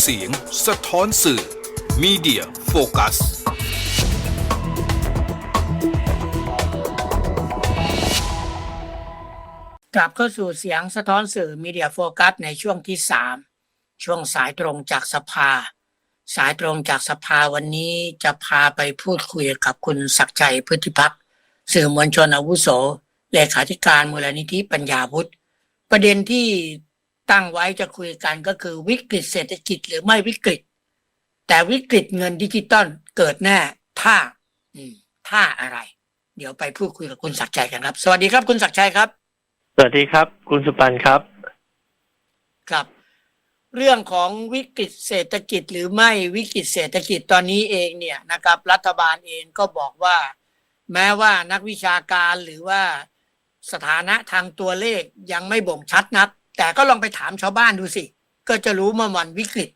เสียงสะท้อนสื่อ Media Focus กลับเข้าสู่เสียงสะท้อนสื่อมีเดียโฟกัสในช่วงที่สามช่วงสายตรงจากสภา สายตรงจากสภาวันนี้จะพาไปพูดคุยกับคุณศักดิ์ชัยพฤติพักสื่อมวลชนอาวุโส เลขาธิการมูลนิธิปัญญาวุฒิ ประเด็นที่ตั้งไว้จะคุยกันก็คือวิกฤตเศรษฐกิจหรือไม่วิกฤต แต่วิกฤตเงินดิจิตอลเกิดแน่ถ้าอืมถ้าอะไร เดี๋ยวไปพูดคุยกับคุณศักดิ์ชัยกันครับ สวัสดีครับคุณศักดิ์ชัยครับ สวัสดีครับ คุณสุปันครับ ครับ เรื่องของวิกฤตเศรษฐกิจหรือไม่วิกฤตเศรษฐกิจตอนนี้เองเนี่ยนะครับ รัฐบาลเองก็บอกว่า แม้ว่านักวิชาการหรือว่า สถานะทางตัวเลขยังไม่บ่งชัดนัก แต่ก็ลองไปถามชาวบ้านดูสิ ก็จะรู้เมื่อวันวิกฤต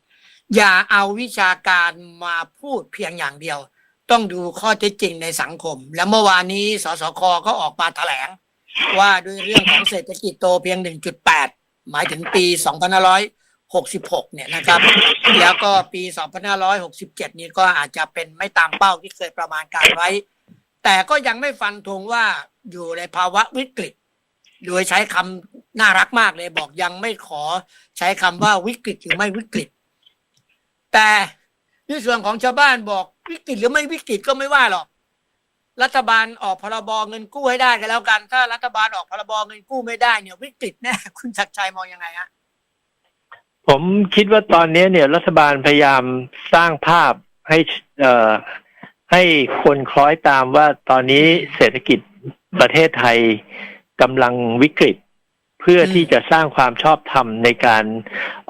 อย่าเอาวิชาการมาพูดเพียงอย่างเดียว ต้องดูข้อเท็จจริงในสังคม และเมื่อวานนี้สสคก็ออกมาแถลง ว่าด้วยเรื่องของเศรษฐกิจโตเพียง 1.8 หมายถึงปี 2566 เนี่ยนะครับ แล้วก็ปี 2567 นี้ก็อาจจะเป็นไม่ตามเป้าที่เคยประมาณการไว้ แต่ก็ยังไม่ฟันธงว่า อยู่ในภาวะวิกฤต โดยใช้คำน่ารักมากเลยบอกยังไม่ขอใช้คำว่าวิกฤตหรือไม่วิกฤต แต่ในส่วนของชาวบ้านบอกวิกฤตหรือไม่วิกฤตก็ไม่ว่าหรอกรัฐบาลออกพรบเงินกู้ให้ได้กันแล้วกัน ถ้ารัฐบาลออกพรบเงินกู้ไม่ได้เนี่ยวิกฤตแน่คุณศักชัยมองยังไงฮะผมคิดว่าตอนนี้เนี่ยรัฐบาลพยายามสร้างภาพให้เอ่อให้คนคล้อยตามว่าตอนนี้เศรษฐกิจ ประเทศไทยกำลังวิกฤต เพื่อที่จะสร้างความชอบธรรมในการ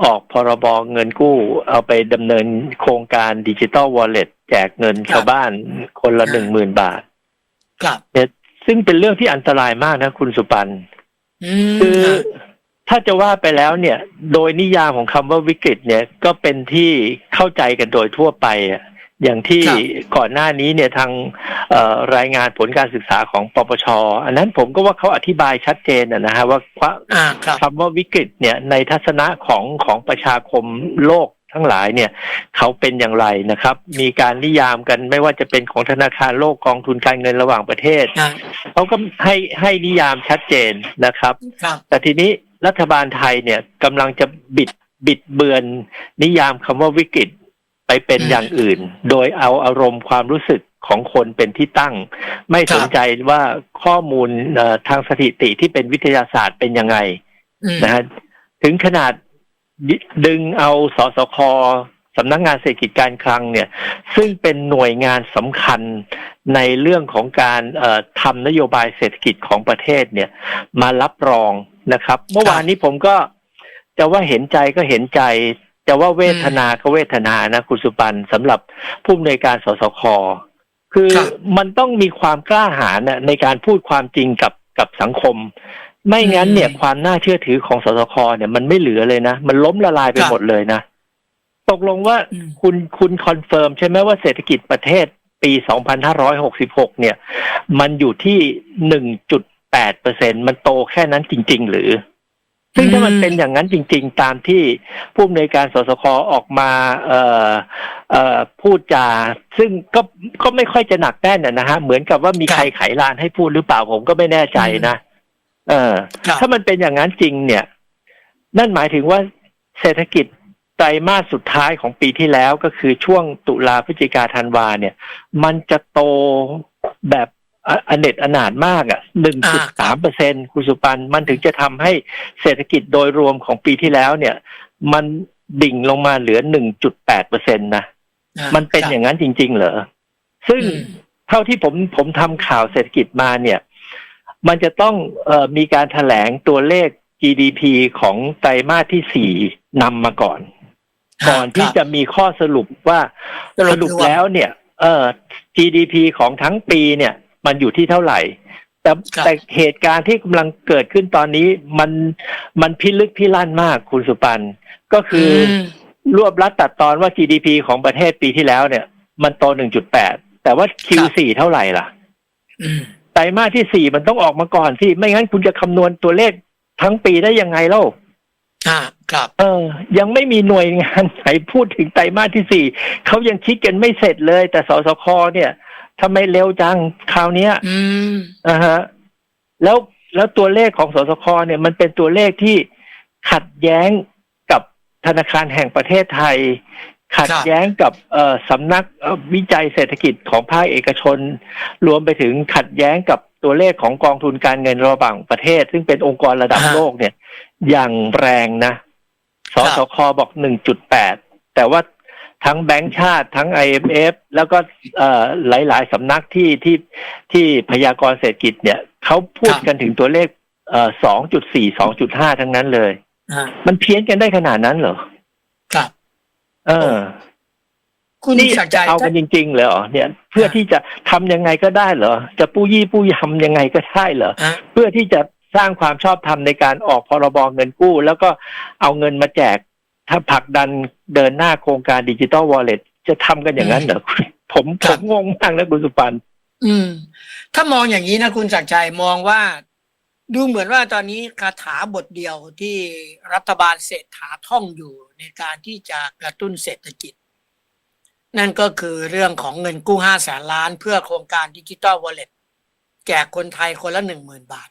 ออกพรบเงินกู้ เอาไปดำเนินโครงการดิจิ t a ลวอลเล็ตแจกเงินชาวบ้านคนละหนึ่งหมื่นบาทครับซึ่งเป็นเรื่องที่อันตรายมากนะคุณสุปันอืมคือถ้าจะว่าไปแล้วเนี่ย โดยนิยามของคำว่าวิกฤตเนี่ยก็เป็นที่เข้าใจกันโดยทั่วไปอะ อย่างที่ก่อนหน้านี้เนี่ยทางเอ่อรายงานผลการศึกษาของปปช อันนั้นผมก็ว่าเขาอธิบายชัดเจนอะนะฮะว่าว่าอ่าครับคำว่าวิกฤตเนี่ยในทัศนะของของประชาคมโลกทั้งหลายเนี่ยเขาเป็นอย่างไรนะครับ มีการนิยามกันไม่ว่าจะเป็นของธนาคารโลกกองทุนการเงินระหว่างประเทศอ่าเขาก็ให้ให้นิยามชัดเจนนะครับครับ แต่ทีนี้รัฐบาลไทยเนี่ยกำลังจะบิดบิดเบือนนิยามคำว่าวิกฤต ไปเป็นอืมอย่างอื่น โดยเอาอารมณ์ความรู้สึกของคนเป็นที่ตั้ง ไม่ครับสนใจว่าข้อมูลเอ่อทางสถิติที่เป็นวิทยาศาสตร์เป็นยังไงอืมนะฮะถึงขนาดดิดึงเอาสสคสำนักงานเศรษฐกิจการคลังเนี่ย ซึ่งเป็นหน่วยงานสำคัญในเรื่องของการเอ่อทำนโยบายเศรษฐกิจของประเทศเนี่ย มารับรองนะครับ เมื่อวานนี้ผมก็จะว่าเห็นใจก็เห็นใจ จะว่าเวทนาก็เวทนานะคุณสุปันสำหรับผู้อำนวยการสสคคือครับมันต้องมีความกล้าหาญน่ะในการพูดความจริงกับกับสังคม ไม่งั้นเนี่ยอืมความน่าเชื่อถือของสสคเนี่ยมันไม่เหลือเลยนะ มันล้มละลายไปครับหมดเลยนะ ตกลงว่าอืมคุณคุณคอนเฟิร์มใช่ไหมว่าเศรษฐกิจประเทศปี 2566 เนี่ย มันอยู่ที่ 1.8เปอร์เซ็นมันโตแค่นั้นจริง ๆ หรือ ซึ่งถ้ามันเป็นอย่างนั้นจริง ๆ ตามที่ผู้อำนวยการสสคออกมาเอ่อเอ่อพูดจา ซึ่งก็ก็ไม่ค่อยจะหนักแน่นนะฮะเหมือนกับว่ามีใครไขลานให้พูดหรือเปล่าผมก็ไม่แน่ใจนะเออครับถ้ามันเป็นอย่างนั้นจริง เนี่ย นั่นหมายถึงว่าเศรษฐกิจไตรมาสสุดท้ายของปีที่แล้วก็คือช่วงตุลาพฤศจิกาธันวาเนี่ย มันจะโตแบบ ออเนตอนาถมากอะหนึ่งจุดสามเปอร์เซ็นคุณสุปันมันถึงจะทำให้เศรษฐกิจโดยรวมของปีที่แล้วเนี่ย มันดิ่งลงมาเหลือหนึ่งจุดแปดเปอร์เซ็นตนะอ่ามันเป็นครับอย่างนั้นจริง ๆ เหรอ ซึ่งอืมเท่าที่ผมผมทำข่าวเศรษฐกิจมาเนี่ย มันจะต้องเออมีการแถลงตัวเลข GDP ของไตรมาสที่สี่นำมาก่อน ก่อนที่จะมีข้อสรุปว่าสรุปสรุปแล้วเนี่ย เออ GDP ของทั้งปีเนี่ย มันอยู่ที่เท่าไหร่ แต่ครับแต่เหตุการณ์ที่กำลังเกิดขึ้นตอนนี้มันมันพิลึกพิลั่นมากคุณสุปันก็คือมรวบรัดตัดตอนว่า GDP ของประเทศปีที่แล้วเนี่ย มันโต 1.8 แต่ว่า Q4 เท่าไหร่ล่ะอืมไตรมาสที่4มันต้องออกมาก่อนสิ ไม่งั้นคุณจะคำนวณตัวเลขทั้งปีได้ยังไงเล่าอ่าครับ เออ ยังไม่มีหน่วยงานไหนพูดถึงไตรมาสที่สี่เขายังคิดกันไม่เสร็จเลย แต่สสคเนี่ย ทำไมเร็วจังคราวเนี้ยอืมอ่าฮะแล้วแล้วตัวเลขของสสคเนี่ย มันเป็นตัวเลขที่ขัดแย้งกับธนาคารแห่งประเทศไทย ขัดแย้งกับเอ่อสำนักเอ่อวิจัยเศรษฐกิจของภาคเอกชน รวมไปถึงขัดแย้งกับตัวเลขของกองทุนการเงินระหว่างประเทศ ซึ่งเป็นองค์กรระดับโลกเนี่ย อย่างแรงนะสสคบอก1.8แต่ว่า ทั้งแบงก์ชาติทั้ง IMF แล้วก็เอ่อหลาย ๆสำนักที่ที่ที่พยากรณ์เศรษฐกิจเนี่ยเขาพูดครับกันถึงตัวเลขเอ่อ2.4 2.5ทั้งนั้นเลยอ่ามันเพี้ยนกันได้ขนาดนั้นเหรอ ครับ เออ คุณนี่ศักดิ์ใจจะเอากันจริง ๆ เลยเหรอเนี่ย เพื่อที่จะทำยังไงก็ได้เหรอ จะปู้ยี่ปู้ยำยังไงก็ได้เหรออะเพื่อที่จะสร้างความชอบธรรมในการออกพรบเงินกู้ แล้วก็เอาเงินมาแจก ถ้าผลักดันเดินหน้าโครงการดิจิตอลวอลเล็ตจะทำกันอย่างนั้นเหรอผมผมงงมากนะคุณสุปันอืม ถ้ามองอย่างนี้นะคุณศักดิ์ชัยมองว่า ดูเหมือนว่าตอนนี้คาถาบทเดียวที่รัฐบาลเศรษฐาท่องอยู่ในการที่จะกระตุ้นเศรษฐกิจ นั่นก็คือเรื่องของเงินกู้ห้าแสนล้านเพื่อโครงการดิจิตอลวอลเล็ตแจกคนไทยคนละหนึ่งหมื่นบาท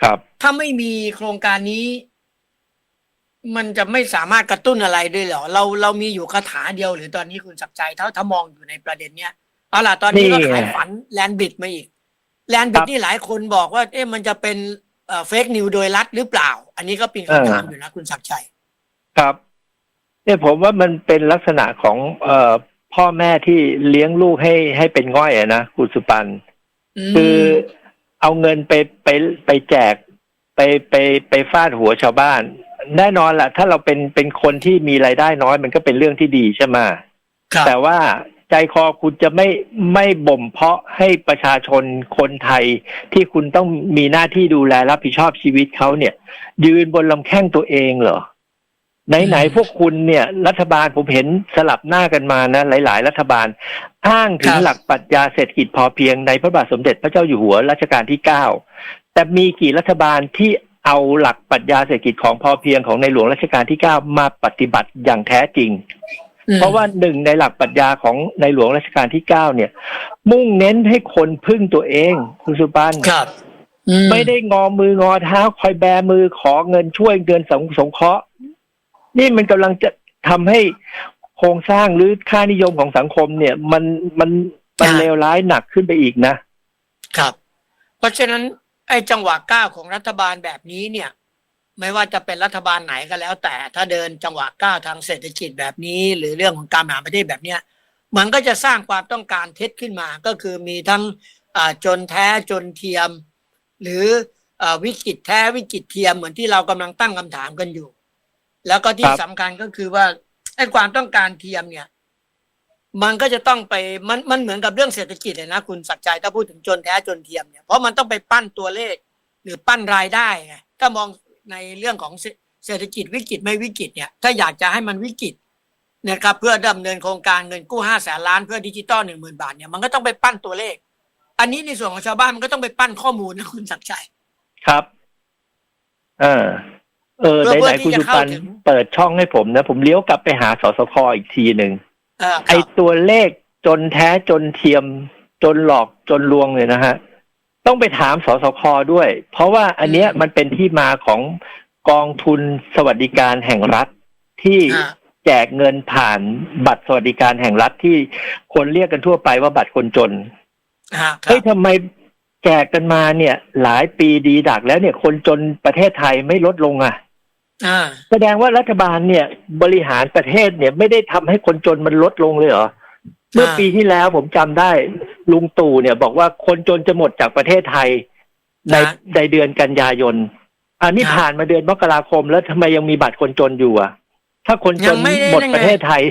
ครับ ถ้าไม่มีโครงการนี้ มันจะไม่สามารถกระตุ้นอะไรด้วยเหรอเราเรามีอยู่คาถาเดียวหรือตอนนี้คุณศักดิ์ใจถ้าถ้ามองอยู่ในประเด็นเนี้ยเอาล่ะตอนนี้ก็นี่ขายฝันแลนบิดมาอีก แลนบิดนี่หลายคนบอกว่า เอ๊ะมันจะเป็นเฟกนิวโดยรัฐหรือเปล่า อันนี้ก็เป็นคำถามอยู่นะคุณศักดิ์ชัยครับเนี่ยผมว่ามันเป็นลักษณะของเอ่อพ่อแม่ที่เลี้ยงลูกให้ให้เป็นง่อยอะนะคุณสุปันมคือเอาเงินไปไปไปแจก ไปไปไปฟาดหัวชาวบ้าน แน่นอนแหละถ้าเราเป็นเป็นคนที่มีรายได้น้อยมันก็เป็นเรื่องที่ดีใช่ไหมครับแต่ว่าใจคอคุณจะไม่ไม่บ่มเพาะให้ประชาชนคนไทย ที่คุณต้องมีหน้าที่ดูแลรับผิดชอบชีวิตเขาเนี่ย ยืนบนลำแข้งตัวเองเหรอไหนๆพวกคุณเนี่ย รัฐบาลผมเห็นสลับหน้ากันมานะ หลาย ๆ รัฐบาล อ้างถึงหลักปรัชญาเศรษฐกิจพอเพียงในพระบาทสมเด็จพระเจ้าอยู่หัวรัชกาลที่เก้าแต่มีกี่รัฐบาลที่ เอาหลักปรัชญาเศรษฐกิจของพอเพียงของในหลวงรัชกาลที่เก้ามาปฏิบัติอย่างแท้จริงอืมเพราะว่าหนึ่งในหลักปรัชญาของในหลวงรัชกาลที่เก้าเนี่ย มุ่งเน้นให้คนพึ่งตัวเองคุณสุปันครับอืไม่ได้งอมืองอเท้าคอยแบมือขอเงินช่วยเงินสงสงเคราะห์นี่มันกำลังจะทำให้โครงสร้างหรือค่านิยมของสังคมเนี่ย มันมันมันเลวร้ายหนักขึ้นไปอีกนะครับ เพราะฉะนั้น ไอ้จังหวะก้าวของรัฐบาลแบบนี้เนี่ย ไม่ว่าจะเป็นรัฐบาลไหนก็แล้ว แต่ถ้าเดินจังหวะก้าวทางเศรษฐกิจแบบนี้ หรือเรื่องของการบริหารประเทศแบบเนี้ยมันก็จะสร้างความต้องการเท็จขึ้นมาก็คือมีทั้งอ่าจนแท้จนเทียม หรืออาวิกฤตแท้วิกฤตเทียมเหมือนที่เรากำลังตั้งคำถามกันอยู่ แล้วก็ที่ครับสำคัญก็คือว่าไอ้ความต้องการเทียมเนี่ย มันก็จะต้องไปมันมันเหมือนกับเรื่องเศรษฐกิจเลยนะคุณสักดิ์ใจถ้าพูดถึงจนแท้จนเทียมเนี่ยเพราะมันต้องไปปั้นตัวเลข หรือปั้นรายได้ไงถ้ามองในเรื่องของเศรเศรษฐกิจวิกฤตไม่วิกฤตเนี่ยถ้าอยากจะให้มันวิกฤตนะครับเพื่อดำเนินโครงการเงินกู้ห้าแสนล้านเพื่อดิจิตอลหนึ่งหมื่นบาทเนี่ยมันก็ต้องไปปั้นตัวเลข อันนี้ในส่วนของชาวบ้านมันก็ต้องไปปั้นข้อมูลนะคุณสักดิ์ชัยครับ เออเออเพื่อไหนๆคุณเพื่อที่สุจะเข้าปันถึงเปิดช่องให้ผมนะ ผมเลี้ยวกลับไปหาสสคอีกทีหนึ่งเออค ไอรับตัวเลขจนแท้จนเทียมจนหลอกจนลวงเลยนะฮะ ต้องไปถามสสคด้วย เพราะว่าอันเนี้ยมันเป็นที่มาของกองทุนสวัสดิการแห่งรัฐที่อ่าแจกเงินผ่านบัตรสวัสดิการแห่งรัฐที่คนเรียกกันทั่วไปว่าบัตรคนจนอ่าครัเฮ้ยบทำไมแจกกันมาเนี่ย หลายปีดีดักแล้วเนี่ยคนจนประเทศไทยไม่ลดลงอะอ่า แสดงว่ารัฐบาลเนี่ย บริหารประเทศเนี่ยไม่ได้ทำให้คนจนมันลดลงเลยเหรอเมื่อปีที่แล้วผมจำได้ ลุงตู่เนี่ย บอกว่าคนจนจะหมดจากประเทศไทย ในนะในเดือนกันยายนอันนี้นะผ่านมาเดือนมกราคมแล้วทำไมยังมีบัตรคนจนอยู่อะ ถ้าคนจยันงไม่ได้หมดยังไงประเทศไทย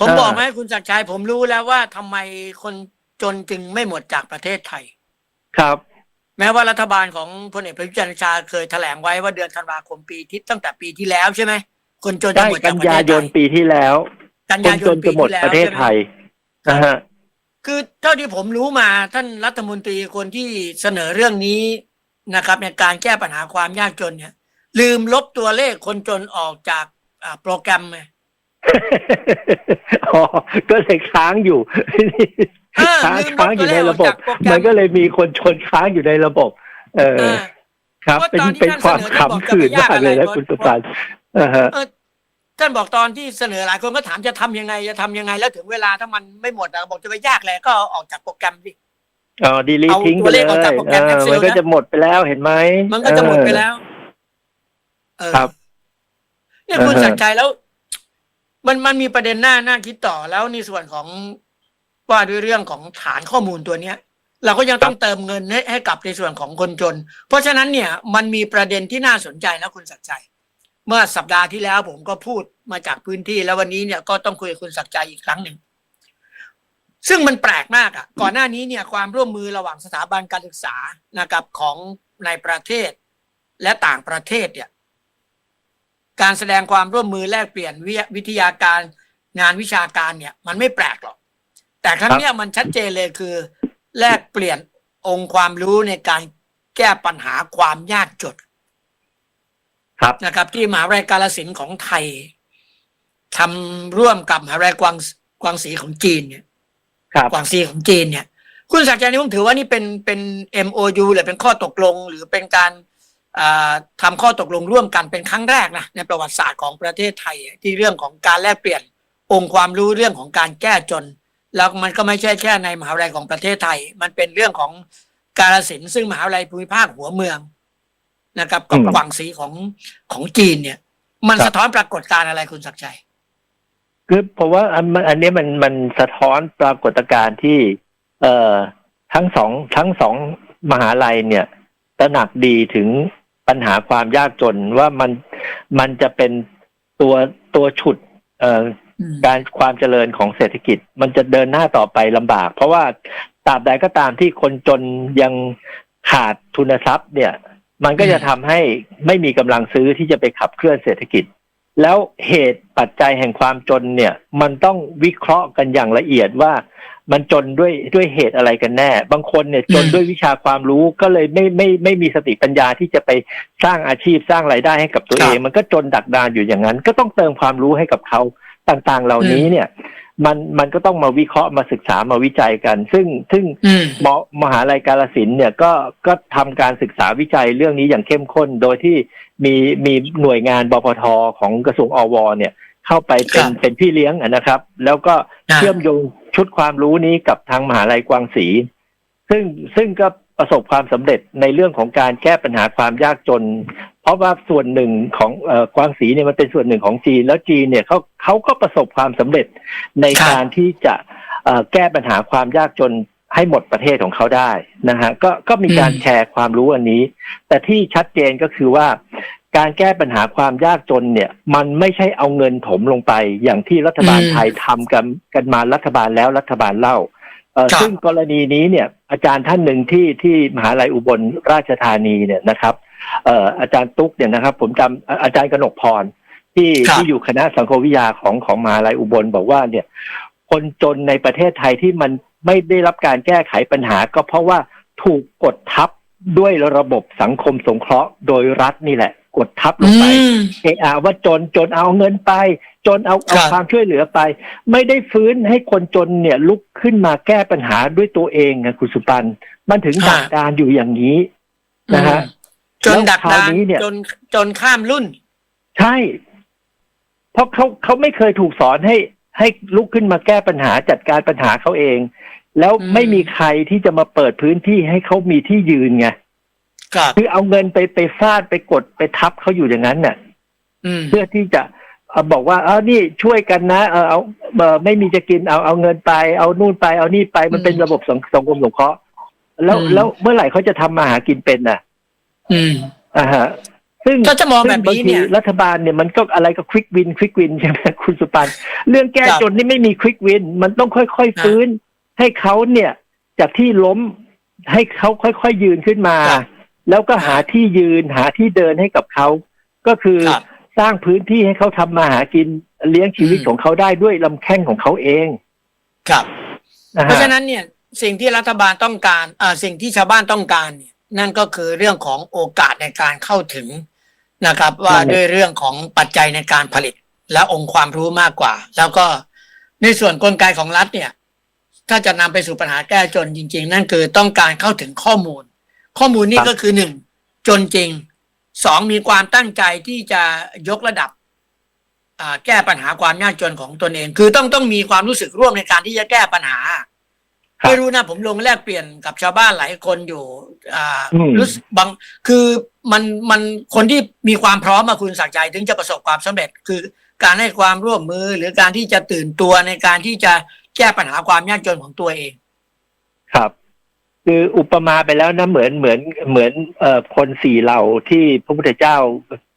ผมเออบอกไหมคุณศักดิ์ชัยผมรู้แล้วว่าทำไมคนจนจึงไม่หมดจากประเทศไทย ครับ แม้ว่ารัฐบาลของพลเอกประยุทธ์จันทร์โอชาเคยแถลงไว้ว่าเดือนธันวาคมปีที่ตั้งแต่ปีที่แล้วใช่ไหมคนจนจะได้หมดกัจากนประเทยาศยไทนยปีที่แล้วกันคนยายจนนปีจะหมดที่แล้วประเทศใช่ไหมไทยนะฮะคือเท่าที่ผมรู้มาท่านรัฐมนตรีคนที่เสนอเรื่องนี้นะครับ ในการแก้ปัญหาความยากจนเนี่ย ลืมลบตัวเลขคนจนออกจากอ่าโปรแกรมไง อ๋อก็เลยค้างอยู่เออ ค้างลืมลค้างบอตัวยู่เลในขออระกบบจากโปรแกรมัมนก็เลยมีคนชนค้างอยู่ในระบบ เออเออครับเพราะเป็นตอนที่เป็นท่านความเสนอท่านบอกขำขืนจะไปยากมากเลยอะไรนะคุณสุปันอ่าฮะเออท่านบอกตอนที่เสนอหลายคนก็ถามจะทำยังไงจะทำยังไง แล้วถึงเวลาถ้ามันไม่หมดอะบอกจะไปยากแหละก็เอาออกจากโปรแกรมสิอ๋อดีลีเอาทิ้งไปตัวเลเลยขออกจากโปรแกรมเออ Excel มันก็นะจะหมดไปแล้วเห็นไหมมันก็จะหมดไปเออแล้วเออครับเนี่ยคุณอ่าฮะสักดิ์ชัยแล้ว มันมันมีประเด็นหน้าหน้าคิดต่อแล้วในส่วนของ ว่าด้วยเรื่องของฐานข้อมูลตัวเนี้ย เราก็ยังต้องเติมเงินให้ให้กับในส่วนของคนจน เพราะฉะนั้นเนี่ยมันมีประเด็นที่น่าสนใจนะคุณสักดิ์ชัยเมื่อสัปดาห์ที่แล้วผมก็พูดมาจากพื้นที่ แล้ววันนี้เนี่ยก็ต้องคุยกับคุณศักดิ์ใจอีกครั้งหนึ่งซึ่งมันแปลกมากอะ ก่อนหน้านี้เนี่ยความร่วมมือระหว่างสถาบันการศึกษานะครับของในประเทศและต่างประเทศเนี่ย การแสดงความร่วมมือแลกเปลี่ยนวิทยาการงานวิชาการเนี่ย มันไม่แปลกหรอก แต่ครั้งเนี้ยมันชัดเจนเลยคือ แลกเปลี่ยนองค์ความรู้ในการแก้ปัญหาความยากจนครับนะครับ ที่มหาวิทยาลัยกาลสินธุ์ของไทยทำร่วมกับมหาวิทยาลัยกวางกวางศรีของจีนเนี่ยครับกวางซีของจีนเนี่ย คุณศักดิ์ใจนี่ผมถือว่านี่เป็นเป็น MOU หรือเป็นข้อตกลง หรือเป็นการอ่าทำข้อตกลงร่วมกันเป็นครั้งแรกนะในประวัติศาสตร์ของประเทศไทยที่เรื่องของการแลกเปลี่ยนองค์ความรู้เรื่องของการแก้จน แล้วมันก็ไม่ใช่แค่ในมหาวิทยาลัยของประเทศไทย มันเป็นเรื่องของกาลสินธุ์ซึ่งมหาวิทยาลัยภูมิภาคหัวเมืองนะครับกับอืมกวางซีของของจีนเนี่ย มันครับสะท้อนปรากฏการณ์อะไรคุณศักดิ์ชัยคือผมว่าอันมันอันนี้มันมันสะท้อนปรากฏการณ์ที่ เอ่อทั้งสองทั้งสองมหาลัยเนี่ยตระหนักดีถึงปัญหาความยากจนว่ามันมันจะเป็นตัวตัวฉุด เอ่ออืม การความเจริญของเศรษฐกิจมันจะเดินหน้าต่อไปลำบาก เพราะว่าตราบใดก็ตามที่คนจนยังขาดทุนทรัพย์เนี่ย มันก็จะทำให้ไม่มีกำลังซื้อที่จะไปขับเคลื่อนเศรษฐกิจ แล้วเหตุปัจจัยแห่งความจนเนี่ย มันต้องวิเคราะห์กันอย่างละเอียดว่ามันจนด้วยด้วยเหตุอะไรกันแน่ บางคนเนี่ยจนอืมด้วยวิชาความรู้ก็เลยไม่ไม่ไม่มีสติปัญญาที่จะไปสร้างอาชีพสร้างรายได้ให้กับตัวเอง มันก็จนดักดานอยู่อย่างนั้น ก็ต้องเติมความรู้ให้กับเขา ต่างๆ เหล่านี้เนี่ย มันมันก็ต้องมาวิเคราะห์มาศึกษามาวิจัยกัน ซึ่งซึ่งอืมมมหาลัยกาลสินธุ์เนี่ยก็ก็ทำการศึกษาวิจัยเรื่องนี้อย่างเข้มข้น โดยที่มีมีหน่วยงานบพทของกระทรวงอวเนี่ยเข้าไปเป็นครับเป็นพี่เลี้ยงอะนะครับ แล้วก็อ่าเชื่อมโยงชุดความรู้นี้กับทางมหาลัยกวางศรีซึ่งซึ่งก็ประสบความสำเร็จในเรื่องของการแก้ปัญหาความยากจน เพราะว่าส่วนหนึ่งของเอ่อกวางศรีเนี่ยมันเป็นส่วนหนึ่งของจีน แล้วจีนเนี่ยเขาเขาก็ประสบความสำเร็จในครับการที่จะเอ่อแก้ปัญหาความยากจนให้หมดประเทศของเขาได้นะฮะก็ก็มีการแชร์ความรู้อันนี้ แต่ที่ชัดเจนก็คือว่าการแก้ปัญหาความยากจนเนี่ย มันไม่ใช่เอาเงินถมลงไป อย่างที่รัฐบาลอืมไทยทำกันกันมารัฐบาลแล้วรัฐบาลเล่าเอ่อครับซึ่งกรณีนี้เนี่ยอาจารย์ท่านหนึ่งที่ที่มหาลัยอุบลราชธานีเนี่ยนะครับ เอ่ออาจารย์ตุ๊กเนี่ยนะครับ ผมจำอ่าอาจารย์กนกพร ที่ครับที่อยู่คณะสังคมวิทยาของของมหาลัยอุบลบอกว่าเนี่ย คนจนในประเทศไทยที่มันไม่ได้รับการแก้ไขปัญหา ก็เพราะว่าถูกกดทับด้วยระบบสังคมสงเคราะห์โดยรัฐนี่แหละ กดทับลงไปอืมเอะอะว่าจนจนเอาเงินไป จนเอาเอาครับความช่วยเหลือไป ไม่ได้ฟื้นให้คนจนเนี่ยลุกขึ้นมาแก้ปัญหาด้วยตัวเองนะคุณสุปันมันถึงดักดานอยู่อย่างนี้นะฮะ จนดักแล้วคราดาวนนี้เนี่ย จนจนข้ามรุ่น ใช่ เพราะเขาเขาไม่เคยถูกสอนให้ ให้ลุกขึ้นมาแก้ปัญหาจัดการปัญหาเขาเอง แล้วอืมไม่มีใครที่จะมาเปิดพื้นที่ให้เขามีที่ยืนไงครับคือเอาเงินไปไปฟาดไปกดไปทับเขาอยู่อย่างนั้นน่ะอืมเพื่อที่จะเอาบอกว่าเอานี่ช่วยกันนะเออเอาเออไม่มีจะกินเอาเอาเงินไป เอานู่นไปเอานี่ไปมันเป็นระบบสังสังคมสงเคราะห์แล้วอืมแล้วเมื่อไหร่เขาจะทำมาหากินเป็นน่ะ อืมอ่าฮะซึ่งถ้าจะมองแบบนี้ซึ่งางทีเนี่ยรัฐบาลเนี่ยมันก็อะไรก็ควิกวินควิกวินใช่ไหมคุณสุปันเรื่องแก้ครับจนนี่ไม่มีควิกวิน มันต้องค่อยครับๆฟื้น ให้เขาเนี่ย จากที่ล้มให้เขาค่อยๆยืนขึ้นมาครับแล้วก็หาที่ยืนหาที่เดินให้กับเขา ก็คือครับสร้างพื้นที่ให้เขาทำมาหากินเลี้ยงชีวิตอืมของเขาได้ด้วยลำแข้งของเขาเอง ครับนะเพราะฮะฉะนั้นเนี่ย สิ่งที่รัฐบาลต้องการอ่าสิ่งที่ชาวบ้านต้องการเนี่ย นั่นก็คือเรื่องของโอกาสในการเข้าถึงนะครับ ว่านั่นแหละด้วยเรื่องของปัจจัยในการผลิตและองค์ความรู้มากกว่า แล้วก็ในส่วนกลไกของรัฐเนี่ย ถ้าจะนำไปสู่ปัญหาแก้จนจริง ๆ นั่นคือต้องการเข้าถึงข้อมูล ข้อมูลนี่ก็คือหนึ่งจนจริงสองมีความตั้งใจที่จะยกระดับอ่าแก้ปัญหาความยากจนของตนเอง คือต้องต้องมีความรู้สึกร่วมในการที่จะแก้ปัญหาครับ ไม่รู้นะผมลงแลกเปลี่ยนกับชาวบ้านหลายคนอยู่ อ่าอืมรู้สึกบางคือมันมันคนที่มีความพร้อมมาคุณศักดิ์ใจถึงจะประสบความสำเร็จ คือการให้ความร่วมมือหรือการที่จะตื่นตัวในการที่จะแก้ปัญหาความยากจนของตัวเอง ครับ คืออุปมาไปแล้วนะเหมือนเหมือนเหมือนเอ่อคนสี่เหล่าที่พระพุทธเจ้า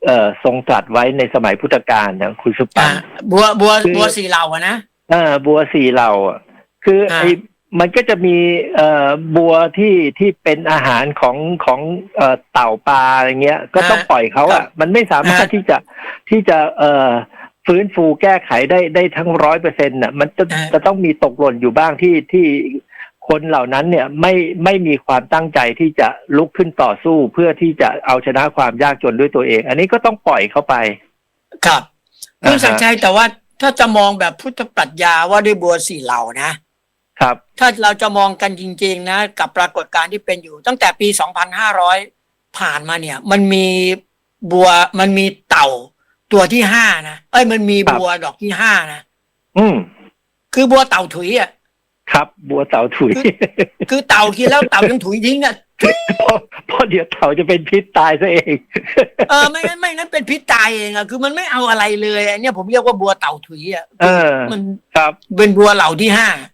เอ่อทรงตรัสไว้ในสมัยพุทธกาลนะคุณสุปัอ่านบัวบัวคือบัวสีเหล่าอะนะเออบัวสี่เหล่าอะคืออ่าไอ้ มันก็จะมีเอ่อบัวที่ที่เป็นอาหารของของเอ่อเต่าปลาอะไรเงี้ย ก็ต้องปล่อยเขาอะ มันไม่สามารถที่จะที่จะเอ่อฟื้นฟูแก้ไขได้ได้ทั้งร้อยเปอร์เซ็นต์น่ะ มันจะจะต้องมีตกหล่นอยู่บ้างที่ที่คนเหล่านั้นเนี่ยไม่ไม่มีความตั้งใจที่จะลุกขึ้นต่อสู้เพื่อที่จะเอาชนะความยากจนด้วยตัวเอง อันนี้ก็ต้องปล่อยเขาไป ครับคุณอ่าฮะศักดิ์ใจแต่ว่าถ้าจะมองแบบพุทธปรัชญาว่าด้วยบัวสี่เหล่านะ ครับ ถ้าเราจะมองกันจริง ๆ นะ กับปรากฏการณ์ที่เป็นอยู่ ตั้งแต่ปี 2,500 ผ่านมาเนี่ย มันมีบัวมันมีเต่าตัวที่ห้านะเอ้ยมันมีครับบัวดอกที่ห้านะอืมคือบัวเต่าถุยอะครับ บัวเต่าถุย คือเต่ากินแล้วเต่ายังถุยทิ้งอะเพราะเพราะเดี๋ยวเต่าจะเป็นพิษตายซะเอง เออไม่งั้นไม่งั้นเป็นพิษตายเองอะคือมันไม่เอาอะไรเลยอันเนี้ยผมเรียกว่าบัวเต่าถุยอะเออมันครับเป็นบัวเหล่าที่ห้าฮะ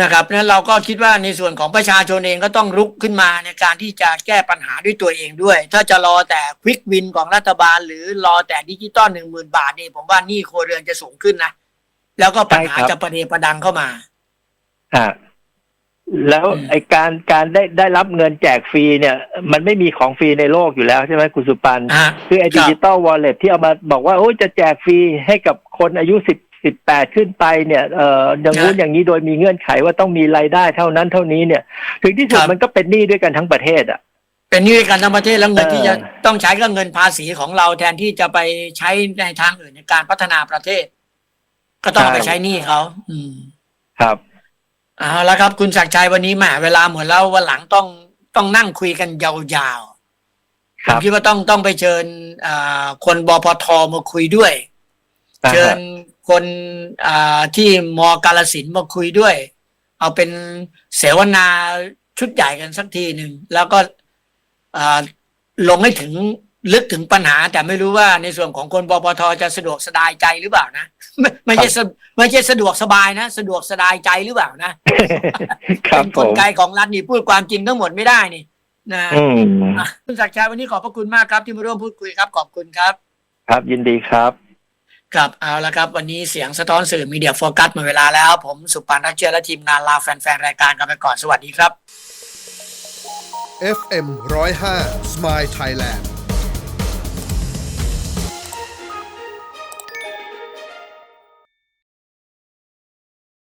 นะครับนั้นเราก็คิดว่าในส่วนของประชาชนเองก็ต้องรุกขึ้นมาในการที่จะแก้ปัญหาด้วยตัวเองด้วย ถ้าจะรอแต่ควิกวินของรัฐบาล หรือรอแต่ดิจิตอลหนึ่งหมื่นบาทนี่ผมว่าหนี้ครัวเรือนจะสูงขึ้นนะแล้วก็ปัญหาใช่ครับจะประเดประดังเข้ามาฮะแล้วอืมไอการการได้ได้รับเงินแจกฟรีเนี่ย มันไม่มีของฟรีในโลกอยู่แล้วใช่ไหมคุณสุปันอ่าคือไอครับดิจิตอลวอลเล็ตที่เอามาบอกว่าโอ้ยจะแจกฟรีให้กับคนอายุสิบ สิบแปดขึ้นไปเนี่ยเอ่ออย่างงู้นอย่างนี้โดยมีเงื่อนไขว่าต้องมีรายได้เท่านั้นเท่านี้เนี่ย ถึงที่สุดครับมันก็เป็นหนี้ด้วยกันทั้งประเทศอะเป็นหนี้กันทั้งประเทศแล้วเงินเออที่จะต้องใช้ก็เงินภาษีของเราแทนที่จะไปใช้ในทางอื่นในการพัฒนาประเทศ ก็ต้องเอาไปใช้หนี้เขาอืมครับเอาละครับ คุณศักดิ์ชัยวันนี้แหมเวลาหมดแล้ววันหลังต้องต้องนั่งคุยกันยาวๆคผรัมบคิดว่าต้องต้องไปเชิญอ่าคนบพทมาคุยด้วยอ่าฮะเชิญ คนอ่าที่มกาลสินธุ์มาคุยด้วย เอาเป็นเสวนาชุดใหญ่กันสักทีหนึ่งแล้วก็อ่าลงให้ถึงลึกถึงปัญหา แต่ไม่รู้ว่าในส่วนของคนบพทจะสะดวกสบายใจหรือเปล่านะไม่ไม่ใช่สะไม่ใช่สะดวกสบายนะ สะดวกสบายใจหรือเปล่านะครับเป็นผกลมไกของรัฐนี่พูดความจริงทั้งหมดไม่ได้นี่นะอืมอะคุณศักดิ์ชัยวันนี้ขอบพระคุณมากครับที่มาร่วมพูดคุยครับ ขอบคุณครับ ครับยินดีครับ ครับเอาละครับ วันนี้เสียงสะท้อนสื่อมีเดียโฟกัสหมดเวลาแล้ว ผมสุปานรักเชื่อและทีมงานลาแฟนๆ รายการกันไปก่อนสวัสดีครับ FM 105 Smile Thailand